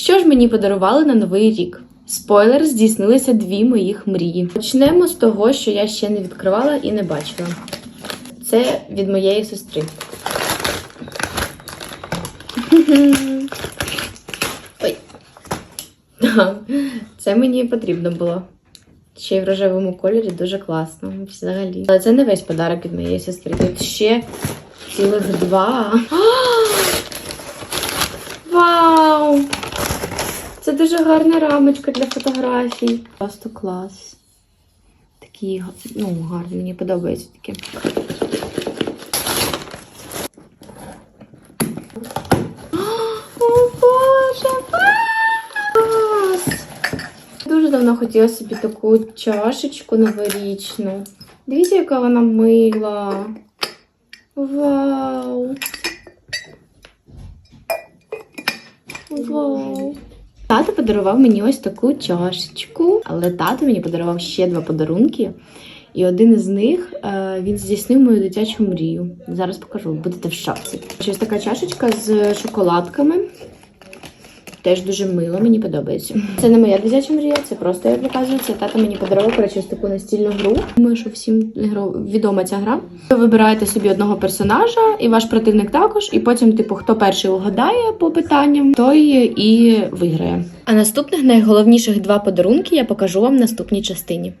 Що ж мені подарували на новий рік? Спойлер, здійснилися дві моїх мрії. Почнемо з того, що я ще не відкривала і не бачила. Це від моєї сестри. Ой. Це мені потрібно було. Ще й в рожевому кольорі дуже класно. Взагалі. Але це не весь подарок від моєї сестри. Тут ще цілих два. Вау! Дуже гарна рамочка для фотографій. Просто клас. Такі ну, гарні, мені подобається таке. О! Дуже давно хотіла собі таку чашечку новорічну. Дивіться, яка вона мила. Вау! Вау! Тато подарував мені ось таку чашечку, але тато мені подарував ще два подарунки. І один із них е, він здійснив мою дитячу мрію. Зараз покажу, будете в шапці. Ось така чашечка з шоколадками. Теж дуже мило, мені подобається. Це не моя дитяча мрія, це просто я показую. Це тато мені подарував коротше, таку настільну гру. Думаю, що всім відома ця гра. Ви вибираєте собі одного персонажа, і ваш противник також. І потім, типу, хто перший угадає по питанням, той і виграє. А наступних найголовніших два подарунки я покажу вам в наступній частині.